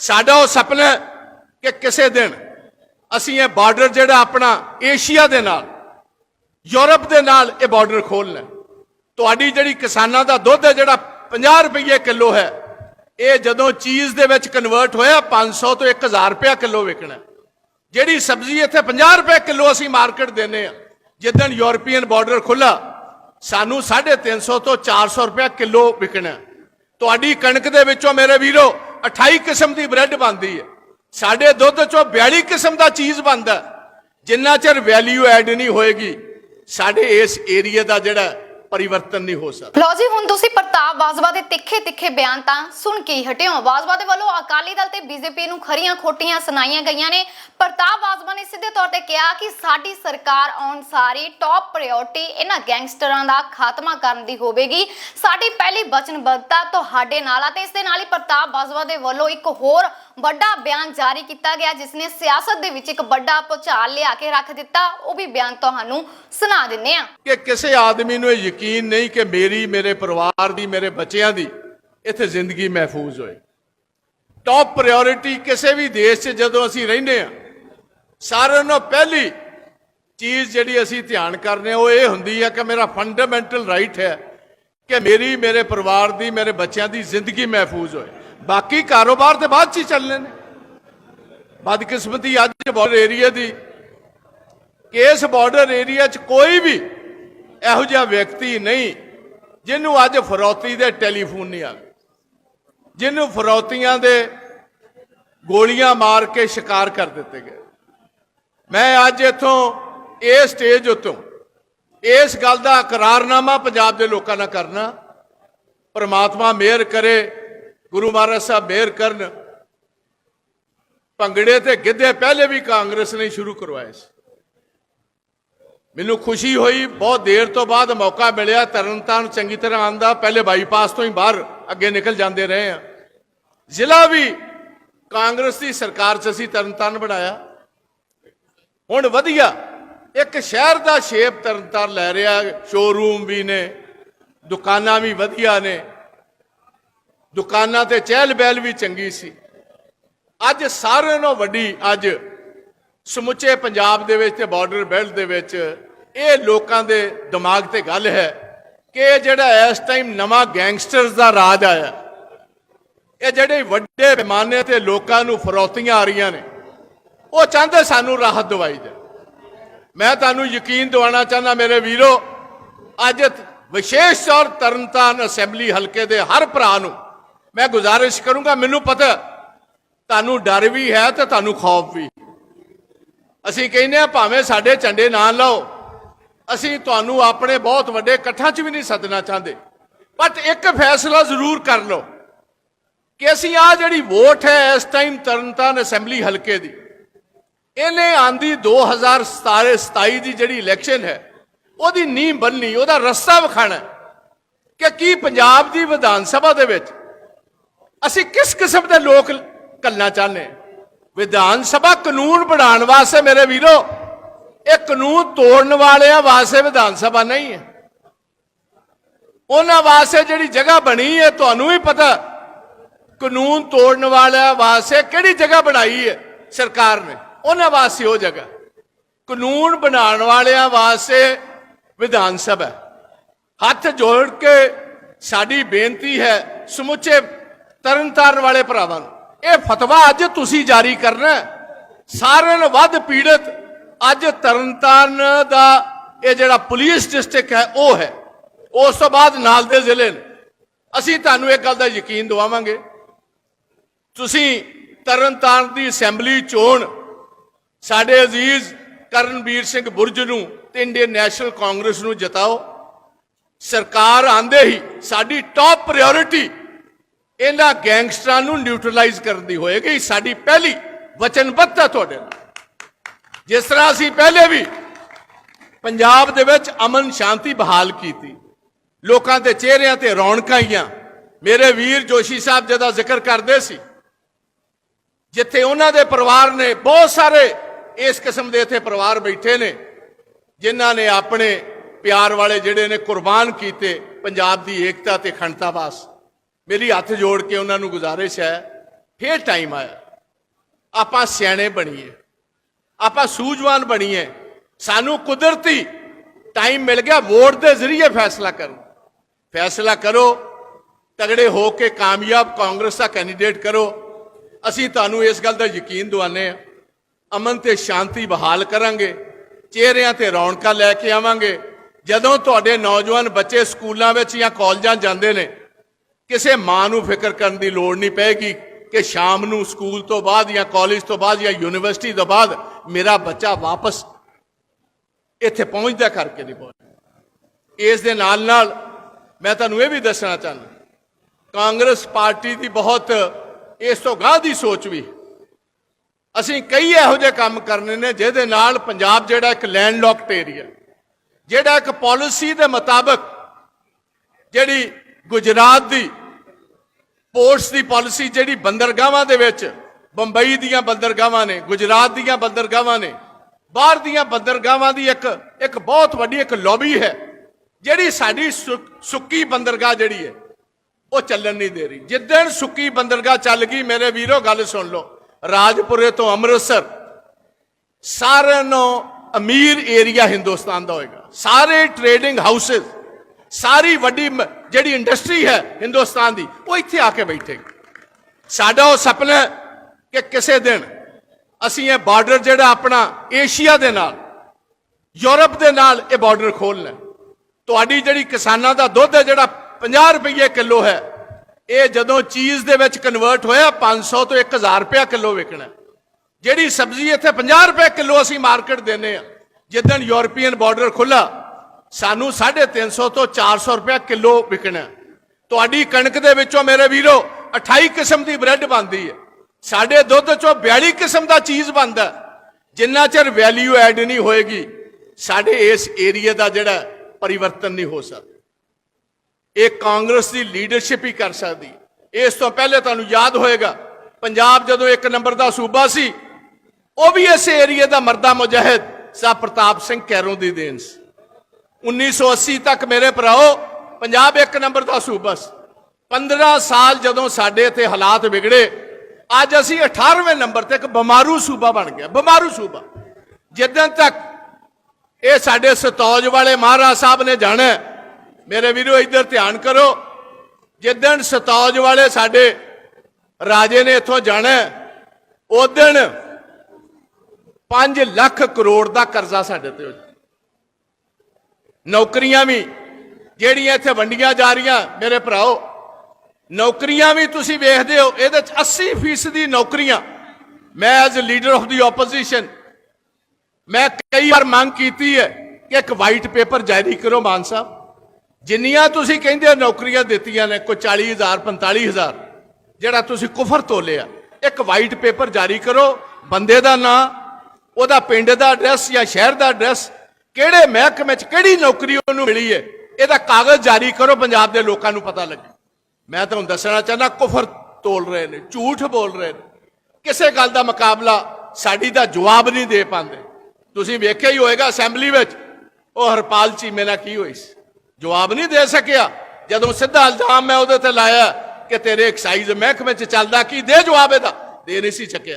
ਸਾਡਾ ਉਹ ਸੁਪਨਾ ਕਿ ਕਿਸੇ ਦਿਨ ਅਸੀਂ ਇਹ ਬਾਰਡਰ ਜਿਹੜਾ ਆਪਣਾ ਏਸ਼ੀਆ ਦੇ ਨਾਲ, ਯੂਰਪ ਦੇ ਨਾਲ ਇਹ ਬਾਰਡਰ ਖੋਲਣਾ ਤੁਹਾਡੀ ਜਿਹੜੀ ਕਿਸਾਨਾਂ ਦਾ ਦੁੱਧ ਹੈ, ਜਿਹੜਾ 50 ਰੁਪਏ ਕਿਲੋ ਹੈ, ਇਹ ਜਦੋਂ ਚੀਜ਼ ਦੇ ਵਿੱਚ ਕਨਵਰਟ ਹੋਇਆ 500 ਤੋਂ 1000 ਰੁਪਏ ਕਿਲੋ ਵਿਕਣਾ ਜਿਹੜੀ ਸਬਜ਼ੀ ਇੱਥੇ 50 ਰੁਪਏ ਕਿਲੋ ਅਸੀਂ ਮਾਰਕੀਟ ਦਿੰਨੇ ਆ ਜਿੱਦਣ ਯੂਰਪੀਅਨ ਬਾਰਡਰ ਖੁੱਲਾ ਸਾਨੂੰ 350 ਤੋਂ 400 ਰੁਪਏ ਕਿਲੋ ਵਿਕਣਾ ਤੁਹਾਡੀ ਕਣਕ ਦੇ ਵਿੱਚੋਂ ਮੇਰੇ ਵੀਰੋ 28 ਕਿਸਮ ਦੀ ਬ੍ਰੈਡ ਬਣਦੀ ਹੈ। ਸਾਡੇ ਦੁੱਧ ਚੋਂ 42 ਕਿਸਮ ਦਾ ਚੀਜ਼ ਬਣਦਾ ਜਿੰਨਾ ਚਿਰ ਵੈਲਿਊ ਐਡ ਨਹੀਂ ਹੋਏਗੀ, ਸਾਡੇ ਇਸ ਏਰੀਆ ਦਾ ਜਿਹੜਾ ਪਰਿਵਰਤਨ ਨਹੀਂ ਹੋ ਸਕਦਾ। ਲੋ ਜੀ, ਹੁਣ ਤੁਸੀਂ ਪ੍ਰਤਾਪ ਬਾਜਵਾ ਦੇ ਤਿੱਖੇ ਤਿੱਖੇ ਬਿਆਨ ਤਾਂ ਸੁਣ ਕੇ ਹੀ ਹਟਿਓ। ਬਾਜਵਾ ਦੇ ਵੱਲੋਂ ਅਕਾਲੀ ਦਲ ਤੇ ਬੀਜੇਪੀ ਨੂੰ ਖਰੀਆਂ ਖੋਟੀਆਂ ਸੁਣਾਈਆਂ ਗਈਆਂ ਨੇ। ਪ੍ਰਤਾਪ ਬਾਜਵਾ ਨੇ ਸਿੱਧੇ ਤੌਰ ਤੇ ਕਿਹਾ ਕਿ ਸਾਡੀ ਸਰਕਾਰ ਆਉਣ ਸਾਰੀ ਟੌਪ ਪ੍ਰਾਇੋਰਟੀ ਇਹਨਾਂ ਗੈਂਗਸਟਰਾਂ ਦਾ ਖਾਤਮਾ ਕਰਨ ਦੀ ਹੋਵੇਗੀ। ਸਾਡੀ ਪਹਿਲੀ ਵਚਨਬੱਧਤਾ ਤੁਹਾਡੇ ਨਾਲ ਆ ਤੇ ਇਸ ਦੇ ਨਾਲ ਹੀ ਪ੍ਰਤਾਪ ਬਾਜਵਾ ਦੇ ਵੱਲੋਂ ਇੱਕ ਹੋਰ ਵੱਡਾ ਬਿਆਨ ਜਾਰੀ ਕੀਤਾ ਗਿਆ ਜਿਸ ਨੇ ਸਿਆਸਤ ਦੇ ਵਿੱਚ ਇੱਕ ਵੱਡਾ ਭੁਚਾਲ ਲਿਆ ਕੇ ਰੱਖ ਦਿੱਤਾ, ਉਹ ਵੀ ਬਿਆਨ ਤੁਹਾਨੂੰ ਸੁਣਾ ਦਿੰਨੇ ਆ ਕਿ ਕਿਸੇ ਆਦਮੀ ਨੂੰ ਇਹ ਯਕੀਨ ਨਹੀਂ ਕਿ ਮੇਰੀ, ਮੇਰੇ ਪਰਿਵਾਰ ਦੀ, ਮੇਰੇ ਬੱਚਿਆਂ ਦੀ ਇੱਥੇ ਜ਼ਿੰਦਗੀ ਮਹਿਫੂਜ਼ ਹੋਏ। ਟੌਪ ਪ੍ਰਾਇੋਰਟੀ ਕਿਸੇ ਵੀ ਦੇਸ਼ 'ਚ ਜਦੋਂ ਅਸੀਂ ਰਹਿੰਦੇ ਆ ਸਾਰਿਆਂ ਨੂੰ ਪਹਿਲੀ ਚੀਜ਼ ਜਿਹੜੀ ਅਸੀਂ ਧਿਆਨ ਕਰਨੇ ਉਹ ਇਹ ਹੁੰਦੀ ਹੈ ਕਿ ਮੇਰਾ ਫੰਡਾਮੈਂਟਲ ਰਾਈਟ ਹੈ ਕਿ ਮੇਰੀ, ਮੇਰੇ ਪਰਿਵਾਰ ਦੀ, ਮੇਰੇ ਬੱਚਿਆਂ ਦੀ ਜ਼ਿੰਦਗੀ ਮਹਿਫੂਜ਼ ਹੋਏ। ਬਾਕੀ ਕਾਰੋਬਾਰ ਤੇ ਬਾਅਦ 'ਚ ਹੀ ਚੱਲਣੇ ਨੇ ਬਦਕਿਸਮਤੀ ਅੱਜ ਬਾਰਡਰ ਏਰੀਆ ਦੀ। ਕਿ ਇਸ ਬਾਰਡਰ ਏਰੀਆ 'ਚ ਕੋਈ ਵੀ ਇਹੋ ਜਿਹਾ ਵਿਅਕਤੀ ਨਹੀਂ, ਜਿਹਨੂੰ ਅੱਜ ਫਰੌਤੀ ਦੇ ਟੈਲੀਫੋਨ ਨਹੀਂ ਆ ਜਿਹਨੂੰ ਫਰੌਤੀਆਂ ਦੇ ਗੋਲੀਆਂ ਮਾਰ ਕੇ ਸ਼ਿਕਾਰ ਕਰ ਦਿੱਤੇ ਗਏ। ਮੈਂ ਅੱਜ ਇੱਥੋਂ ਇਹ ਸਟੇਜ ਉੱਤੋਂ ਇਸ ਗੱਲ ਦਾ ਇਕਰਾਰਨਾਮਾ ਪੰਜਾਬ ਦੇ ਲੋਕਾਂ ਨਾਲ ਕਰਨਾ। ਪਰਮਾਤਮਾ ਮਿਹਰ ਕਰੇ ਗੁਰੂ ਮਹਾਰਾਜ ਸਾਹਿਬ ਮਿਹਰ ਕਰਨ, ਭੰਗੜੇ ਤੇ ਗਿੱਧੇ ਪਹਿਲੇ ਵੀ ਕਾਂਗਰਸ ਨੇ ਸ਼ੁਰੂ ਕਰਵਾਏ ਸੀ। ਮੈਨੂੰ ਖੁਸ਼ੀ ਹੋਈ, ਬਹੁਤ ਦੇਰ ਤੋਂ ਬਾਅਦ ਮੌਕਾ ਮਿਲਿਆ, ਤਰਨਤਾਰਨ ਚੰਗੀ ਤਰ੍ਹਾਂ ਆਂਦਾ ਪਹਿਲੇ ਬਾਈਪਾਸ ਤੋਂ ਹੀ ਬਾਹਰ ਅੱਗੇ ਨਿਕਲ ਜਾਂਦੇ ਰਹੇ ਆ। ਜ਼ਿਲ੍ਹਾ ਵੀ ਕਾਂਗਰਸ ਦੀ ਸਰਕਾਰ 'ਚ ਅਸੀਂ ਤਰਨਤਾਰਨ ਬਣਾਇਆ। ਹੁਣ ਵਧੀਆ, ਇੱਕ ਸ਼ਹਿਰ ਦਾ ਸ਼ੇਪ ਤਰਨਤਾਰਨ ਲੈ ਰਿਹਾ ਸ਼ੋਰੂਮ ਵੀ ਨੇ, ਦੁਕਾਨਾਂ ਵੀ ਵਧੀਆ ਨੇ। ਦੁਕਾਨਾਂ ਤੇ ਚਹਿਲ ਬਹਿਲ ਵੀ ਚੰਗੀ ਸੀ। ਅੱਜ ਸਾਰਿਆਂ ਨਾਲੋਂ ਵੱਡੀ ਅੱਜ ਸਮੁੱਚੇ ਪੰਜਾਬ ਦੇ ਵਿੱਚ ਤੇ ਬਾਰਡਰ ਬੈਲਟ ਦੇ ਵਿੱਚ ਇਹ ਲੋਕਾਂ ਦੇ ਦਿਮਾਗ ਤੇ ਗੱਲ ਹੈ ਕਿ ਇਹ ਜਿਹੜਾ ਇਸ ਟਾਈਮ ਨਵਾਂ ਗੈਂਗਸਟਰਸ ਦਾ ਰਾਜ ਆਇਆ, ਇਹ ਜਿਹੜੇ ਵੱਡੇ ਪੈਮਾਨੇ ਤੇ ਲੋਕਾਂ ਨੂੰ ਫਰੋਤੀਆਂ ਆ ਰਹੀਆਂ ਨੇ, ਉਹ ਚਾਹੁੰਦੇ ਸਾਨੂੰ ਰਾਹਤ ਦਵਾਈ ਦੇ ਮੈਂ ਤੁਹਾਨੂੰ ਯਕੀਨ ਦਿਵਾਉਣਾ ਚਾਹੁੰਦਾ ਮੇਰੇ ਵੀਰੋ, ਅੱਜ ਵਿਸ਼ੇਸ਼ ਤੌਰ ਤਰਨਤਾਰਨ ਅਸੈਂਬਲੀ ਹਲਕੇ ਦੇ ਹਰ ਭਰਾ ਨੂੰ ਮੈਂ ਗੁਜ਼ਾਰਿਸ਼ ਕਰੂੰਗਾ, ਮੈਨੂੰ ਪਤਾ ਤੁਹਾਨੂੰ ਡਰ ਵੀ ਹੈ ਤੇ ਤੁਹਾਨੂੰ ਖੌਫ ਵੀ। ਅਸੀਂ ਕਹਿੰਦੇ ਆ ਭਾਵੇਂ ਸਾਡੇ ਝੰਡੇ ਨਾ ਲਾਓ, ਅਸੀਂ ਤੁਹਾਨੂੰ ਆਪਣੇ ਬਹੁਤ ਵੱਡੇ ਇਕੱਠਾਂ 'ਚ ਵੀ ਨਹੀਂ ਸੱਦਣਾ ਚਾਹੁੰਦੇ। ਬਟ ਇੱਕ ਫੈਸਲਾ ਜ਼ਰੂਰ ਕਰ ਲਓ ਕਿ ਅਸੀਂ ਆ ਜਿਹੜੀ ਵੋਟ ਹੈ, ਇਸ ਟਾਈਮ ਤਰਨਤਾਰਨ ਅਸੈਂਬਲੀ ਹਲਕੇ ਦੀ, ਇਹਨੇ ਆਂਦੀ 2017 27 ਦੀ ਜਿਹੜੀ ਇਲੈਕਸ਼ਨ ਹੈ, ਉਹਦੀ ਨੀਂਹ ਬੰਨਣੀ ਉਹਦਾ ਰਸਤਾ ਵਿਖਾਣਾ ਕਿ ਕੀ ਪੰਜਾਬ ਦੀ ਵਿਧਾਨ ਸਭਾ ਦੇ ਵਿੱਚ ਅਸੀਂ ਕਿਸ ਕਿਸਮ ਦੇ ਲੋਕ ਕੱਲਣਾ ਚਾਹੁੰਦੇ? ਵਿਧਾਨ ਸਭਾ ਕਾਨੂੰਨ ਬਣਾਉਣ ਵਾਸਤੇ ਮੇਰੇ ਵੀਰੋ, ਇਹ ਕਾਨੂੰਨ ਤੋੜਨ ਵਾਲਿਆਂ ਵਾਸਤੇ ਵਿਧਾਨ ਸਭਾ ਨਹੀਂ ਹੈ। ਉਹਨਾਂ ਵਾਸਤੇ ਜਿਹੜੀ ਜਗ੍ਹਾ ਬਣੀ ਹੈ, ਤੁਹਾਨੂੰ ਵੀ ਪਤਾ, ਕਾਨੂੰਨ ਤੋੜਨ ਵਾਲਿਆਂ ਵਾਸਤੇ ਕਿਹੜੀ ਜਗ੍ਹਾ ਬਣਾਈ ਹੈ ਸਰਕਾਰ ਨੇ? ਉਹਨਾਂ ਵਾਸਤੇ ਉਹ ਜਗ੍ਹਾ। ਕਾਨੂੰਨ ਬਣਾਉਣ ਵਾਲਿਆਂ ਵਾਸਤੇ ਵਿਧਾਨ ਸਭਾ। ਹੱਥ ਜੋੜ ਕੇ ਸਾਡੀ ਬੇਨਤੀ ਹੈ, ਸਮੁੱਚੇ ਤਰਨਤਾਰਨ ਵਾਲੇ ਭਰਾਵਾਂ ਨੂੰ। ਇਹ ਫਤਵਾ ਅੱਜ ਤੁਸੀਂ ਜਾਰੀ ਕਰਨਾ ਸਾਰਿਆਂ ਨੂੰ ਵੱਧ ਪੀੜਤ ਅੱਜ ਤਰਨਤਾਰਨ ਦਾ ਇਹ ਜਿਹੜਾ ਪੁਲਿਸ ਡਿਸਟ੍ਰਿਕਟ ਹੈ, ਉਹ ਹੈ। ਉਸ ਤੋਂ ਬਾਅਦ ਨਾਲ ਦੇ ਜ਼ਿਲ੍ਹੇ ਨੇ। ਅਸੀਂ ਤੁਹਾਨੂੰ ਇੱਕ ਗੱਲ ਦਾ ਯਕੀਨ ਦਿਵਾਵਾਂਗੇ। ਤੁਸੀਂ ਤਰਨਤਾਰਨ ਦੀ ਅਸੈਂਬਲੀ ਚੋਣ ਸਾਡੇ ਅਜ਼ੀਜ਼ ਕਰਨਵੀਰ ਸਿੰਘ ਬੁਰਜ ਨੂੰ ਤੇ ਇੰਡੀਅਨ ਨੈਸ਼ਨਲ ਕਾਂਗਰਸ ਨੂੰ ਜਿਤਾਓ। ਸਰਕਾਰ ਆਂਦੇ ਹੀ ਸਾਡੀ ਟਾਪ ਪ੍ਰਾਇੋਰਟੀ ਇਹਨਾਂ ਗੈਂਗਸਟਰਾਂ ਨੂੰ ਨਿਊਟਰਲਾਈਜ਼ ਕਰਨ ਦੀ ਹੋਏਗੀ। ਸਾਡੀ ਪਹਿਲੀ ਵਚਨਬੱਧਤਾ ਤੁਹਾਡੇ ਨਾਲ। ਜਿਸ ਤਰ੍ਹਾਂ ਅਸੀਂ ਪਹਿਲੇ ਵੀ ਪੰਜਾਬ ਦੇ ਵਿੱਚ ਅਮਨ ਸ਼ਾਂਤੀ ਬਹਾਲ ਕੀਤੀ, ਲੋਕਾਂ ਦੇ ਚਿਹਰਿਆਂ ਤੇ ਰੌਣਕਾਂ ਆਈਆਂ। ਮੇਰੇ ਵੀਰ ਜੋਸ਼ੀ ਸਾਹਿਬ ਜਿਹਦਾ ਜ਼ਿਕਰ ਕਰਦੇ ਸੀ, ਜਿੱਥੇ ਉਹਨਾਂ ਦੇ ਪਰਿਵਾਰ ਨੇ ਬਹੁਤ ਸਾਰੇ ਇਸ ਕਿਸਮ ਦੇ ਇੱਥੇ ਪਰਿਵਾਰ ਬੈਠੇ ਨੇ, ਜਿਨ੍ਹਾਂ ਨੇ ਆਪਣੇ ਪਿਆਰ ਵਾਲੇ ਜਿਹੜੇ ਨੇ ਕੁਰਬਾਨ ਕੀਤੇ ਪੰਜਾਬ ਦੀ ਏਕਤਾ ਤੇ ਅਖੰਡਤਾ ਵਾਸਤੇ ਮੇਰੀ ਹੱਥ ਜੋੜ ਕੇ ਉਹਨਾਂ ਨੂੰ ਗੁਜ਼ਾਰਿਸ਼ ਹੈ, ਫੇਰ ਟਾਈਮ ਆਇਆ। ਆਪਾਂ ਸਿਆਣੇ ਬਣੀਏ। ਆਪਾਂ ਸੂਝਵਾਨ ਬਣੀਏ। ਸਾਨੂੰ ਕੁਦਰਤੀ ਟਾਈਮ ਮਿਲ ਗਿਆ, ਵੋਟ ਦੇ ਜ਼ਰੀਏ ਫੈਸਲਾ ਕਰੋ। ਫੈਸਲਾ ਕਰੋ, ਤਗੜੇ ਹੋ ਕੇ ਕਾਮਯਾਬ ਕਾਂਗਰਸ ਦਾ ਕੈਂਡੀਡੇਟ ਕਰੋ। ਅਸੀਂ ਤੁਹਾਨੂੰ ਇਸ ਗੱਲ ਦਾ ਯਕੀਨ ਦਿਵਾਉਂਦੇ ਹਾਂ। ਅਮਨ ਤੇ ਸ਼ਾਂਤੀ ਬਹਾਲ ਕਰਾਂਗੇ। ਚਿਹਰਿਆਂ ਤੇ ਰੌਣਕਾਂ ਲੈ ਕੇ ਆਵਾਂਗੇ। ਜਦੋਂ ਤੁਹਾਡੇ ਨੌਜਵਾਨ ਬੱਚੇ ਸਕੂਲਾਂ ਵਿੱਚ ਜਾਂ ਕਾਲਜਾਂ ਜਾਂਦੇ ਨੇ ਕਿਸੇ ਮਾਂ ਨੂੰ ਫਿਕਰ ਕਰਨ ਦੀ ਲੋੜ ਨਹੀਂ ਪਏਗੀ ਕਿ ਸ਼ਾਮ ਨੂੰ ਸਕੂਲ ਤੋਂ ਬਾਅਦ ਜਾਂ ਕਾਲਜ ਤੋਂ ਬਾਅਦ ਜਾਂ ਯੂਨੀਵਰਸਿਟੀ ਤੋਂ ਬਾਅਦ ਮੇਰਾ ਬੱਚਾ ਵਾਪਸ ਇੱਥੇ ਪਹੁੰਚਦਾ ਕਰਕੇ ਨਹੀਂ ਪਹੁੰਚਦਾ। ਇਸ ਦੇ ਨਾਲ ਨਾਲ ਮੈਂ ਤੁਹਾਨੂੰ ਇਹ ਵੀ ਦੱਸਣਾ ਚਾਹੁੰਦਾ ਕਾਂਗਰਸ ਪਾਰਟੀ ਦੀ ਬਹੁਤ ਇਸ ਤੋਂ ਗਾਹ ਦੀ ਸੋਚ ਵੀ ਅਸੀਂ ਕਈ ਇਹੋ ਜਿਹੇ ਕੰਮ ਕਰਨੇ ਨੇ ਜਿਹਦੇ ਨਾਲ ਪੰਜਾਬ ਜਿਹੜਾ ਇੱਕ ਲੈਂਡਲੌਕਡ ਏਰੀਆ ਜਿਹੜਾ ਇੱਕ ਪਾਲਿਸੀ ਦੇ ਮੁਤਾਬਕ ਜਿਹੜੀ ਗੁਜਰਾਤ ਦੀ ਪੋਰਟਸ ਦੀ ਪਾਲਿਸੀ ਜਿਹੜੀ ਬੰਦਰਗਾਹਾਂ ਦੇ ਵਿੱਚ, ਬੰਬਈ ਦੀਆਂ ਬੰਦਰਗਾਹਾਂ ਨੇ, ਗੁਜਰਾਤ ਦੀਆਂ ਬੰਦਰਗਾਹਾਂ ਨੇ, ਬਾਹਰ ਦੀਆਂ ਬੰਦਰਗਾਹਾਂ ਦੀ ਇੱਕ ਇੱਕ ਬਹੁਤ ਵੱਡੀ ਇੱਕ ਲੌਬੀ ਹੈ, ਜਿਹੜੀ ਸਾਡੀ ਸੁ- ਸੁੱਕੀ ਬੰਦਰਗਾਹ ਜਿਹੜੀ ਹੈ, ਉਹ ਚੱਲਣ ਨਹੀਂ ਦੇ ਰਹੀ। ਜਿੱਦਣ ਸੁੱਕੀ ਬੰਦਰਗਾਹ ਚੱਲ ਗਈ, ਮੇਰੇ ਵੀਰੋ ਗੱਲ ਸੁਣ ਲਓ, ਰਾਜਪੁਰੇ ਤੋਂ ਅੰਮ੍ਰਿਤਸਰ, ਸਾਰਿਆਂ ਨੂੰ ਅਮੀਰ ਏਰੀਆ ਹਿੰਦੁਸਤਾਨ ਦਾ ਹੋਏਗਾ। ਸਾਰੇ ਟ੍ਰੇਡਿੰਗ ਹਾਊਸਸ ਸਾਰੀ ਵੱਡੀ ਮ- ਜਿਹੜੀ ਇੰਡਸਟਰੀ ਹੈ ਹਿੰਦੁਸਤਾਨ ਦੀ, ਉਹ ਇੱਥੇ ਆ ਕੇ ਬੈਠੇਗੀ ਸਾਡਾ ਉਹ ਸੁਪਨਾ ਕਿ ਕਿਸੇ ਦਿਨ ਅਸੀਂ ਇਹ ਬਾਰਡਰ ਜਿਹੜਾ ਆਪਣਾ ਏਸ਼ੀਆ ਦੇ ਨਾਲ ਯੂਰਪ ਦੇ ਨਾਲ ਇਹ ਬਾਰਡਰ ਖੋਲਣਾ ਤੁਹਾਡੀ ਜਿਹੜੀ ਕਿਸਾਨਾਂ ਦਾ ਦੁੱਧ ਹੈ, ਜਿਹੜਾ 50 ਰੁਪਏ ਕਿਲੋ ਹੈ, ਇਹ ਜਦੋਂ ਚੀਜ਼ ਦੇ ਵਿੱਚ ਕਨਵਰਟ ਹੋਇਆ 500 ਤੋਂ 1000 ਰੁਪਏ ਕਿਲੋ ਵਿਕਣਾ ਜਿਹੜੀ ਸਬਜ਼ੀ ਇੱਥੇ 50 ਰੁਪਏ ਕਿਲੋ ਅਸੀਂ ਮਾਰਕੀਟ ਦਿੰਨੇ ਆ ਜਿੱਦਣ ਯੂਰਪੀਅਨ ਬਾਰਡਰ ਖੁੱਲਾ ਸਾਨੂੰ 350 ਤੋਂ 400 ਰੁਪਏ ਕਿਲੋ ਵਿਕਣਾ ਤੁਹਾਡੀ ਕਣਕ ਦੇ ਵਿੱਚੋਂ ਮੇਰੇ ਵੀਰੋ 28 ਕਿਸਮ ਦੀ ਬ੍ਰੈਡ ਬਣਦੀ ਹੈ। ਸਾਡੇ ਦੁੱਧ ਚੋਂ 42 ਕਿਸਮ ਦਾ ਚੀਜ਼ ਬਣਦਾ ਜਿੰਨਾ ਚਿਰ ਵੈਲਿਊ ਐਡ ਨਹੀਂ ਹੋਏਗੀ, ਸਾਡੇ ਇਸ ਏਰੀਆ ਦਾ ਜਿਹੜਾ ਪਰਿਵਰਤਨ ਨਹੀਂ ਹੋ ਸਕਦਾ। ਇਹ ਕਾਂਗਰਸ ਦੀ ਲੀਡਰਸ਼ਿਪ ਹੀ ਕਰ ਸਕਦੀ ਇਸ ਤੋਂ ਪਹਿਲੇ ਤੁਹਾਨੂੰ ਯਾਦ ਹੋਏਗਾ, ਪੰਜਾਬ ਜਦੋਂ ਇੱਕ ਨੰਬਰ ਦਾ ਸੂਬਾ ਸੀ, ਉਹ ਵੀ ਇਸ ਏਰੀਏ ਦਾ ਮਰਦਾ ਮੁਜਾਹਿਦ ਸਾ ਪ੍ਰਤਾਪ ਸਿੰਘ ਕੈਰੋਂ ਦੀ ਦੇਣ ਸੀ। 1980 ਤੱਕ ਮੇਰੇ ਭਰਾਓ, ਪੰਜਾਬ ਇੱਕ ਨੰਬਰ ਦਾ ਸੂਬਾ ਸੀ 15 ਸਾਲ ਜਦੋਂ ਸਾਡੇ ਇੱਥੇ ਹਾਲਾਤ ਵਿਗੜੇ, ਅੱਜ ਅਸੀਂ 18ਵੇਂ ਨੰਬਰ ਤੇ ਇੱਕ ਬਿਮਾਰੂ ਸੂਬਾ ਬਣ ਗਿਆ, ਬਿਮਾਰੂ ਸੂਬਾ। ਜਿੱਦਣ ਤੱਕ ਇਹ ਸਾਡੇ ਸਤੌਜ ਵਾਲੇ ਮਹਾਰਾਜ ਸਾਹਿਬ ਨੇ ਜਾਣਾ ਮੇਰੇ ਵੀਰੋ, ਇੱਧਰ ਧਿਆਨ ਕਰੋ, ਜਿੱਦਣ ਸਤੌਜ ਵਾਲੇ ਸਾਡੇ ਰਾਜੇ ਨੇ ਇੱਥੋਂ ਜਾਣਾ ਉਦਣ 5 ਲੱਖ ਕਰੋੜ ਦਾ ਕਰਜ਼ਾ ਸਾਡੇ ਤੇ ਹੋ ਨੌਕਰੀਆਂ ਵੀ, ਜਿਹੜੀਆਂ ਇੱਥੇ ਵੰਡੀਆਂ ਜਾ ਰਹੀਆਂ, ਮੇਰੇ ਭਰਾਓ, ਨੌਕਰੀਆਂ ਵੀ ਤੁਸੀਂ ਵੇਖਦੇ ਹੋ, ਇਹਦੇ ਚ 80% ਦੀ ਨੌਕਰੀਆਂ। ਮੈਂ as leader of the opposition ਮੈਂ ਕਈ ਵਾਰ ਮੰਗ ਕੀਤੀ ਹੈ ਕਿ ਇੱਕ ਵਾਈਟ ਪੇਪਰ ਜਾਰੀ ਕਰੋ ਮਾਨ ਸਾਹਿਬ। ਜਿੰਨੀਆਂ ਤੁਸੀਂ ਕਹਿੰਦੇ ਹੋ ਨੌਕਰੀਆਂ ਦਿੱਤੀਆਂ ਨੇ, ਕੋਈ 40000 45000 ਜਿਹੜਾ ਤੁਸੀਂ ਕੁਫਰ ਤੋਲਿਆ ਇੱਕ ਵਾਈਟ ਪੇਪਰ ਜਾਰੀ ਕਰੋ, ਬੰਦੇ ਦਾ ਨਾਂ, ਉਹਦਾ ਪਿੰਡ ਦਾ ਐਡਰੈਸ ਜਾਂ ਸ਼ਹਿਰ ਦਾ ਐਡਰੈਸ ਕਿਹੜੇ ਮਹਿਕਮੇ 'ਚ ਕਿਹੜੀ ਨੌਕਰੀ ਉਹਨੂੰ ਮਿਲੀ ਹੈ ਇਹਦਾ ਕਾਗਜ਼ ਜਾਰੀ ਕਰੋ, ਪੰਜਾਬ ਦੇ ਲੋਕਾਂ ਨੂੰ ਪਤਾ ਲੱਗੇ। ਮੈਂ ਤੁਹਾਨੂੰ ਦੱਸਣਾ ਚਾਹੁੰਦਾ, ਕੁਫਰ ਤੋਲ ਰਹੇ ਨੇ, ਝੂਠ ਬੋਲ ਰਹੇ ਨੇ। ਕਿਸੇ ਗੱਲ ਦਾ ਮੁਕਾਬਲਾ ਸਾਡੀ ਦਾ ਜਵਾਬ ਨਹੀਂ ਦੇ ਪਾਉਂਦੇ। ਤੁਸੀਂ ਵੇਖਿਆ ਹੀ ਹੋਏਗਾ ਅਸੈਂਬਲੀ ਵਿੱਚ, ਉਹ ਹਰਪਾਲ ਚੀਮੇ ਨਾਲ ਕੀ ਹੋਈ ਸੀ? ਜਵਾਬ ਨਹੀਂ ਦੇ ਸਕਿਆ। ਜਦੋਂ ਸਿੱਧਾ ਇਲਜ਼ਾਮ ਮੈਂ ਉਹਦੇ ਤੇ ਲਾਇਆ ਕਿ ਤੇਰੇ ਐਕਸਾਈਜ਼ ਮਹਿਕਮੇ 'ਚ ਚੱਲਦਾ, ਕੀ ਦੇ ਜਵਾਬ ਇਹਦਾ? ਦੇ ਨਹੀਂ ਸੀ ਚੱਕਿਆ